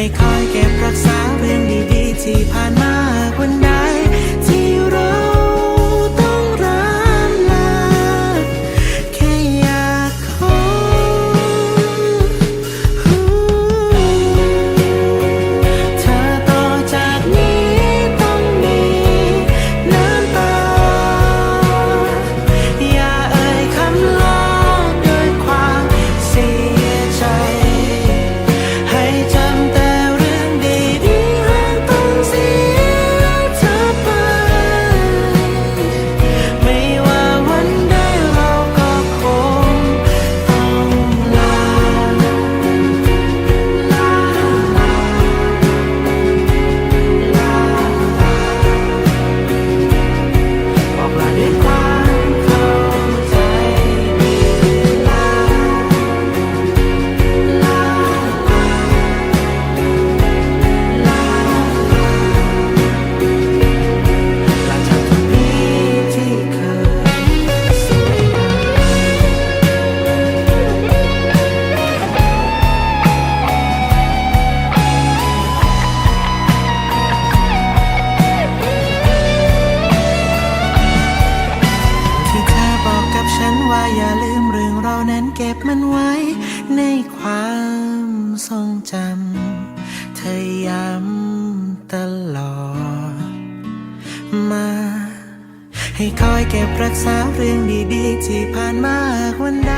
Hey, Kai, get ก็บมันไว้ในความทรงจำ เธอย้ำตลอดมา ให้คอยเก็บรักษาเรื่องดีๆ ที่ผ่านมากวันใด